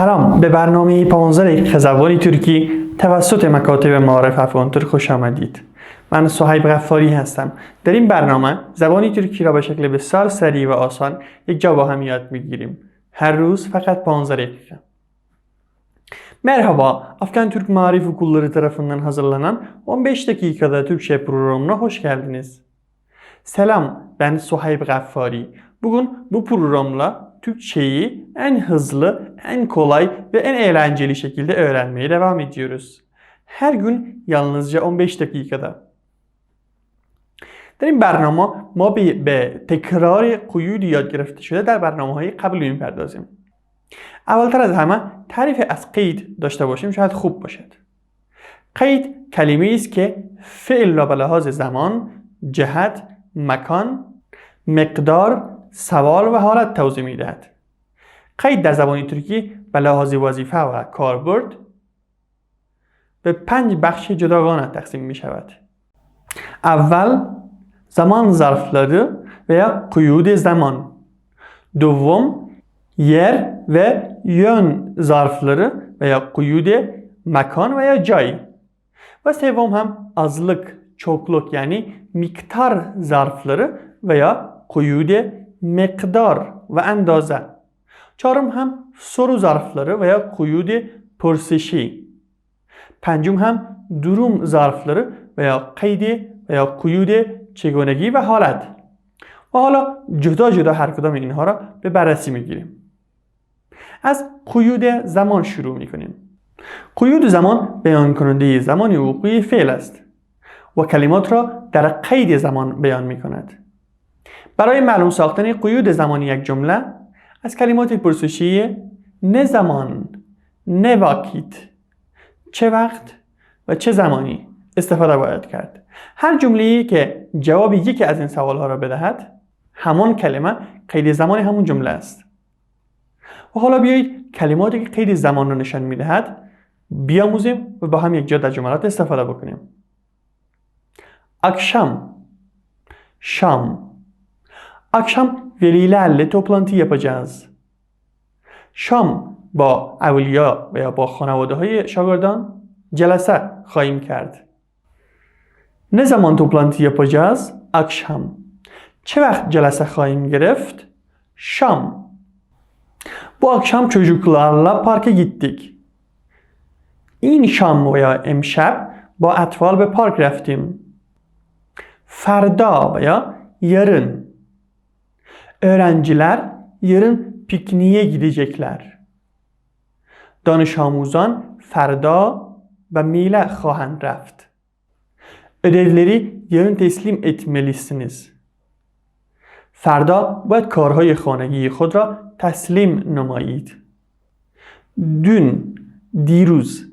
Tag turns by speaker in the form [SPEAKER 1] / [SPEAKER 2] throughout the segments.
[SPEAKER 1] سلام به برنامه 15 دقیقه زبانی ترکی توسط مکاتب معارف افغانتر خوش آمدید من صهیب غفاری هستم در این برنامه زبانی ترکی را به شکل بسیار سریع و آسان یک جا با هم یاد می‌گیریم her روز فقط 15 dakika. Merhaba, Afgan Türk Marif Okulları tarafından hazırlanan 15 dakikada Türkçe programına hoş geldiniz. Selam, ben Suhayb Gaffari. Bugün bu programla Türkçeyi en hızlı, en kolay ve en eğlenceli şekilde öğrenmeye devam ediyoruz. Her gün yalnızca 15 dakikada. در این برنامه ما به, تکرار قیود یاد گرفته شده در برنامه های قبل می‌پردازیم اولتر از همه تعریف از قید داشته باشیم شاید خوب باشد قید کلمه است که فعل را به لحاظ زمان جهت مکان مقدار سوال و حالت توضیح میدهد قید در زبان ترکی به لحاظ وظیفه و کاربرد به پنج بخش جداگانه تقسیم می شود اول zaman zarfları veya kuyud zaman. دوم yer ve yön zarfları veya kuyude mekan veya cay. Ve sevom hem azlık, çokluk yani miktar zarfları veya kuyude miktar ve endaze. چهارم هم soru zarfları veya kuyude پرسشی. پنجم هم durum zarfları veya قید veya kuyude چگونگی و حالت و حالا جدا جدا هر کدام اینها را به بررسی می‌گیریم از قیود زمان شروع می‌کنیم قیود زمان بیان کننده زمان وقوع فعل است و کلمات را در قید زمان بیان می‌کند برای معلوم ساختن قیود زمانی یک جمله از کلمات پرسشی نه زمان نه واکیت چه وقت و چه زمانی استفاده باید کرد. هر جمله که جواب یکی از این سوال ها را بدهد همان کلمه قید زمان همون جمله است. و حالا بیایید کلماتی که قید زمان را نشان می‌دهد بیاموزیم و با هم یک جا در جملات استفاده بکنیم. akşam şam akşam velilerle toplantı yapacağız شام با اولیا و یا با خانواده های شاگردان جلسه خواهیم کرد Ne zaman toplantı yapacağız? Akşam. چه وقت جلسه خواهیم گرفت؟ Şam. Bu akşam çocuklarla parka gittik. این شام veya امشب با اطفال به پارک رفتیم. Ferda veya yarın. Öğrenciler yarın pikniğe gidecekler. دانش آموزان فردا و میله خواهند رفت. Ödevleri yarın teslim etmelisiniz. فردا باید کارهای خانگی خود را تسلیم نمایید. Dün, دیروز.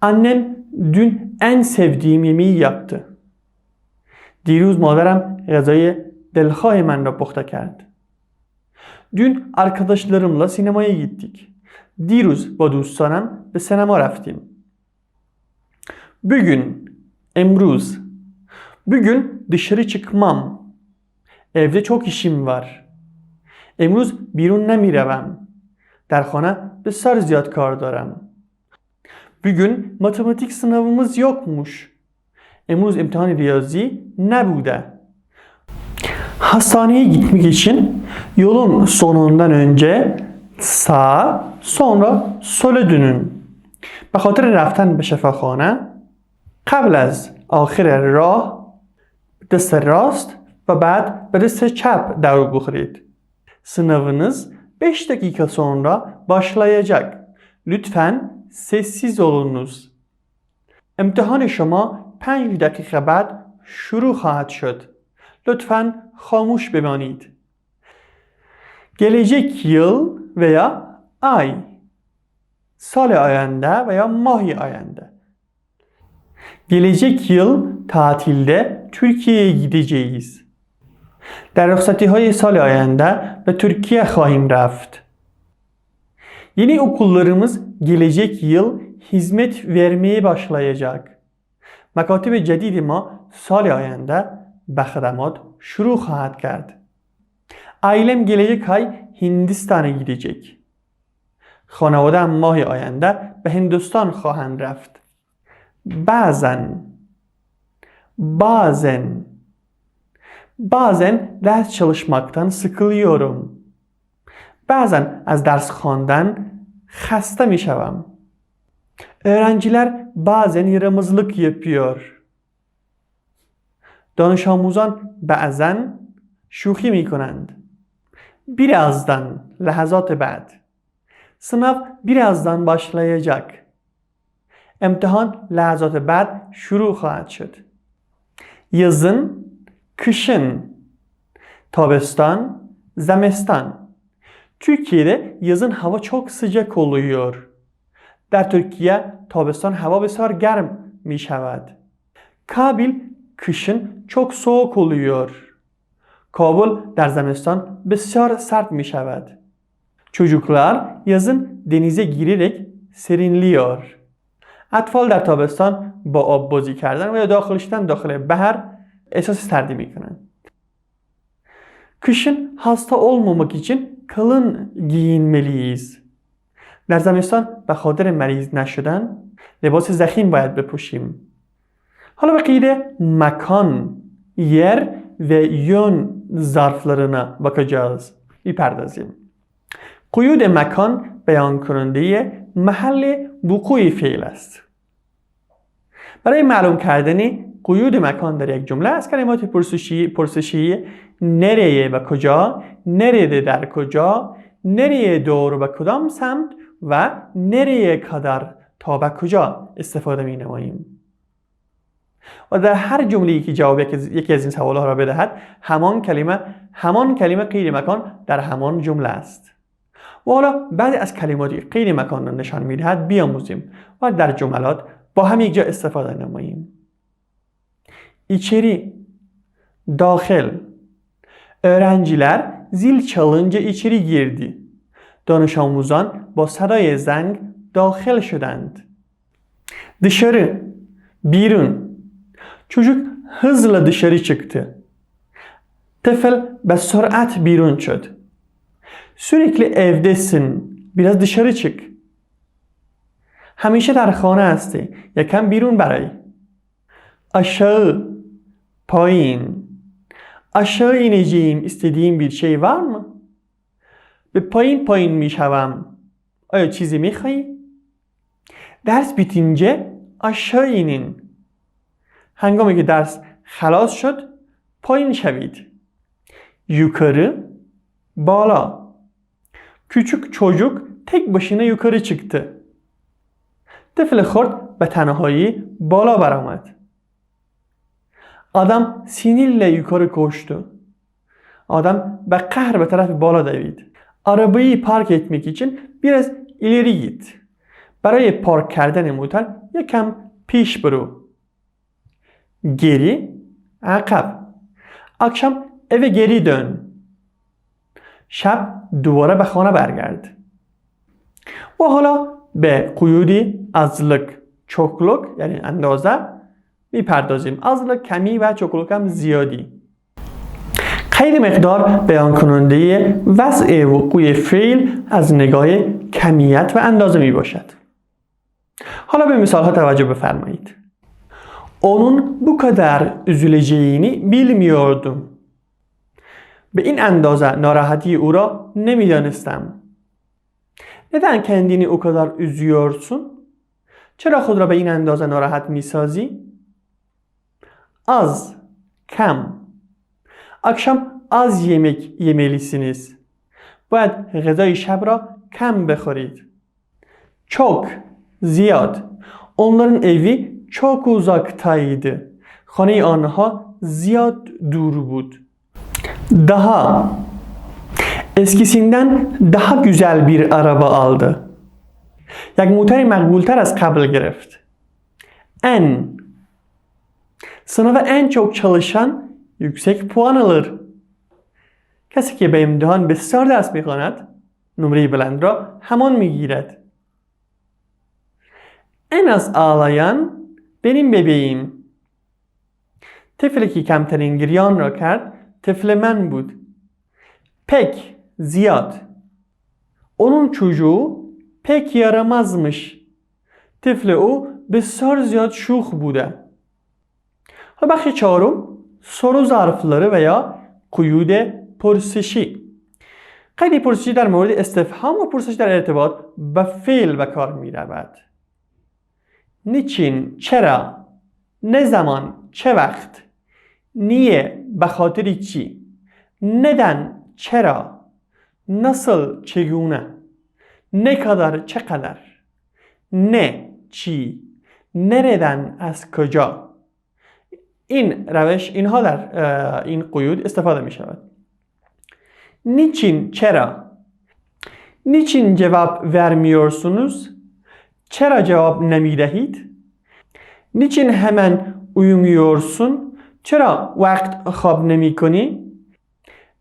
[SPEAKER 1] Annem dün en sevdiğim yemeği yaptı. دیروز مادرم غذای دلخواه من را پخته کرد. Dün arkadaşlarımla sinemaya gittik. دیروز با دوستانم به سینما رفتیم. Bugün Emruz. Bugün dışarı çıkmam. Evde çok işim var. امروز بیرون نمیروم. در خانه بسیار زیاد کار دارم. Bugün matematik sınavımız yokmuş. امروز امتحان ریاضی نبوده. Hastaneye gitmek için yolun sonundan önce sağa sonra sola dönün. به خاطر رفتن به شفاخانه قبل از آخر راه دست راست و بعد به دست çap در بخورید. Sınavınız 5 dakika sonra başlayacak. Lütfen sessiz olunuz. امتحان شما 5 دقیقه بعد شروع خواهد شد. لطفا خاموش بمانید. Gelecek yıl veya ay. سال آینده veya ماه آینده. Gelecek yıl tatilde Türkiye'ye gideceğiz. در رخصتی های سال آینده به ترکیه خواهیم رفت. Yeni okullarımız gelecek yıl hizmet vermeye başlayacak. مکاتب جدید ما سال آینده به خدمات شروع خواهد کرد. Ailem gelecek ay Hindistan'a gidecek. خانواده ماه آینده به هندوستان خواهند رفت. بعضن bazen bazen ders çalışmaktan sıkılıyorum. Bazen az ders خواندن خسته میشوم. Öğrenciler bazen yaramazlık yapıyor. دانش آموزان بعضا شوخی می کنند. Birazdan, لحظات بعد. Sınav birazdan başlayacak. امتحان لحظات بعد شروع خواهد شد. Yazın, kışın, tabestan, zemestan. Türkiye'de yazın hava çok sıcak oluyor. در ترکیه تابستان هوا بسیار گرم می شود. Kabil kışın çok soğuk oluyor. Kabul در زمستان بسیار سرد می شود. Çocuklar yazın denize girerek serinliyor. اطفال در تابستان با آب بازی کردن و یا داخل شدن داخل بحر احساس سردی میکنن. Kışın hasta olmamak için kalın giyinmeliyiz. در زمستان به خاطر مریض نشدن لباس زخیم باید بپوشیم. حالا به قید مکان، yer ve yön zarflarına bakacağız. می‌پردازیم. قیود مکان بیان کننده محل وقوع فعل است. برای معلوم کردن قیود مکان در یک جمله از کلمات پرسشی پرسشی nereye و کجا nerede در کجا nereye doğru و کدام سمت و nereye kadar تا به کجا استفاده می نماییم و در هر جمله که جواب یکی از این سوال را بدهد همان کلمه همان کلمه غیر مکان در همان جمله است و حالا بعد از کلماتی غیر مکان را نشان می‌دهد بیاموزیم و در جملات با هم یک جا استفاده نماییم içeri dahil öğrenciler zil çalınca içeri girdi. Danış آموزان با صدای زنگ داخل شدند. Dışarı, بیرون. Çocuk hızla dışarı çıktı. Tefel به سرعت بیرون شد. Sürekli evdesin. Biraz dışarı çık. همیشه در خانه هستی. یکم بیرون برای. Aşağı, پایین. Aşağı ineceğim istediğim bir şey var mı? به پایین پایین میشوم. آیا چیزی میخوایی؟ درس بیتینجه aşağı inin. هنگامی که درس خلاص شد پایین شوید. Yukarı, بالا. Küçük çocuk tek başına yukarı çıktı. طفل خرد به تنهایی بالا برآمد. Adam sinirle yukarı koştu. Adam به قهر به طرف بالا دوید. Arabayı park etmek için biraz ileri git. برای پارک کردن موتور یکم پیش برو. Geri, عقب. Akşam eve geri dön. شب دوباره به خانه برگرد. و حالا به قیودی azlık, çokluk yani اندازه می‌پردازیم. azlık کمی و çokluk هم زیادی. قید مقدار بیان کننده وضع وقوع فعل از نگاه کمیت و اندازه می باشد. حالا به مثال ها توجه بفرمایید. Onun bu kadar üzüleceğini bilmiyordum. به این اندازه ناراحتی او را نمیدانستم. neden kendini o kadar üzüyorsun? چرا خود را به این اندازه ناراحت میسازی؟ az, کم. akşam az yemek yemelisiniz. باید غذای شب را کم بخورید. çok, ziyad. Onların evi çok uzaktaydı. خانه آنها زیاد دور بود. Daha eskisinden daha güzel bir araba aldı. یک موتر مقبولتر از قبل گرفت. En Sınava en çok çalışan yüksek puan alır. کسی که به امتحان بسیار درس میخواند نمره بلند را همان میگیرد. En az ağlayan benim bebeğim. طفلی که کمترین گریان را کرد طفل من بود. Pek, ziyad. Onun çocuğu pek yaramazmış. طفل او بسیار زیاد شوخ بوده. حالا بخش چهارم soru zarfları veya قیود پرسشی قید پرسشی در مورد استفهام و پرسش در ارتباط به فعل به کار می رود. نیچین چرا نه زمان چه وقت نیه به خاطر چی ندن چرا نسل چگونه نه کدر چه نه چی نردن از کجا این روش اینها در این قیود استفاده می شود نیچین چرا نیچین جواب ورمیورسونوز چرا cevap نمی دهید niçin hemen uyumuyorsun چرا وقت خواب نمی کنی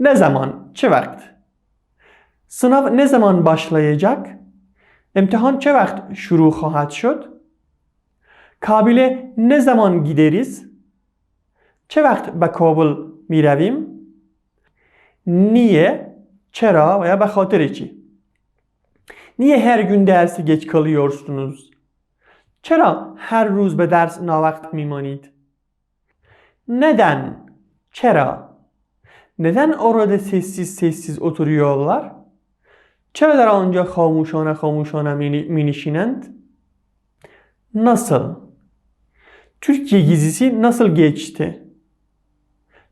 [SPEAKER 1] ne zaman چه وقت؟ sınav ne zaman başlayacak امتحان چه وقت شروع خواهد شد؟ کابل ne zaman gideriz چه وقت به کابل می رویم niye چرا veya به خاطر چی؟ Niye her gün dersi geç kalıyorsunuz? Çera her ruz be ders na vakt mimanid? Neden? Çera. Neden orada sessiz sessiz oturuyorlar? Çera der anca hamuşana hamuşana minişinend? Nasıl? Türkiye gezisi nasıl geçti?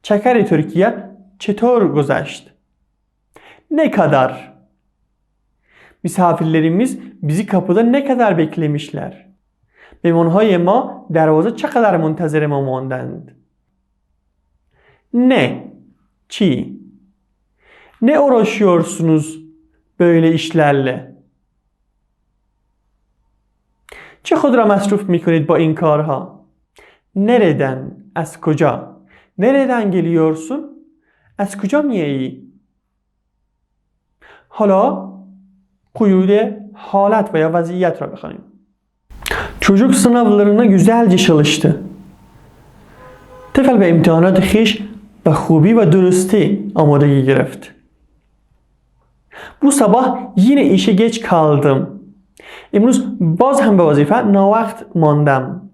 [SPEAKER 1] Çakari Türkiye çetor gozaşt. Ne kadar? Misafirlerimiz bizi kapıda ne kadar beklemişler? مهمانهای ما دروازه چقدر منتظر ما ماندند؟ Ne? Çi? Ne uğraşıyorsunuz böyle işlerle? چه خود را مصروف می کنید با این کارها؟ Nereden? از کجا؟ Nereden geliyorsun? از کجا میایی؟ حالا قیود حالت veya vaziyet را بخوانیم. Çocuk sınavlarına güzelce çalıştı. طفل به امتحانات خیش به خوبی و درستی آمادگی گرفت. Bu sabah yine işe geç kaldım. امروز باز هم به وظیفه ناوقت ماندم.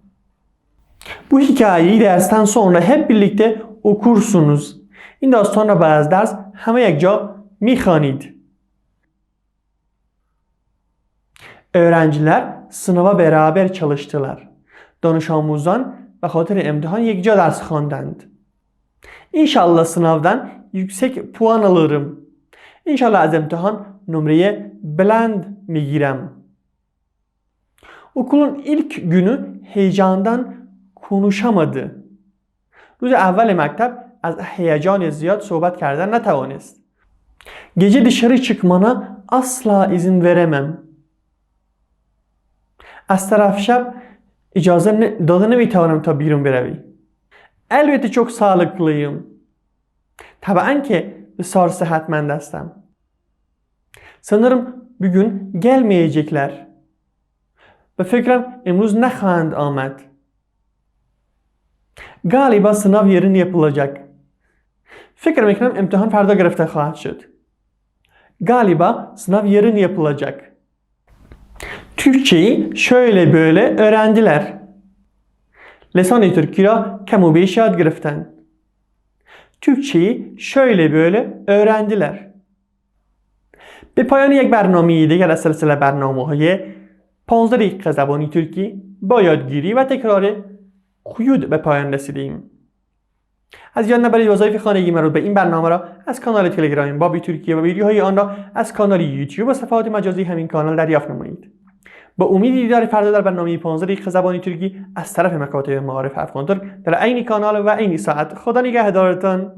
[SPEAKER 1] Bu hikayeyi dersten sonra hep birlikte okursunuz. این داستان را بعد از درس همه یک جا میخوانید. Öğrenciler sınava beraber çalıştılar. Danış آموزان به خاطر امتحان یک جا ders خواندند. İnşallah sınavdan yüksek puan alırım. İnşallah az imtihan numaraye بلند میگیرم. Okulun ilk günü heyecandan konuşamadı. روز اول مکتب از هیجان زیاد صحبت کردن نتوانست. Gece dışarı çıkmana asla izin veremem. از طرف شب اجازه ن- داده نمیتوانم تا بیرون بروی. البته çok sağlıklıyım. طبعا که بسیار sıhhatmند هستم. Sanırım bugün gelmeyecekler. به فکرم امروز نخواهند آمد. Galiba sınav yarın yapılacak. فکر میکنم امتحان فردا گرفته خواهد شد. Galiba sınav yarın yapılacak. Türkçeyi şöyle böyle öğrendiler. لسان ترکی را کم و گرفتند. Türkçeyi şöyle böyle öğrendiler. به پایان یک برنامه دیگر از سلسله برنامه های 15 دقیقه زبانی ترکی با یادگیری و تکرار قیود به پایان رسیدیم. از یاد نبرید وظایف خانگی مربوط به این برنامه را از کانال تلگرامی بابی ترکیه و ویدیوهای آن را از کانال یوتیوب و صفحات مجازی همین کانال دریافت نمایید. با امید دیدار فردا در برنامه 15 دقیقه زبانی ترکی از طرف مکاتب معارف افغان در عین کانال و عین ساعت. خدا نگهدارتان.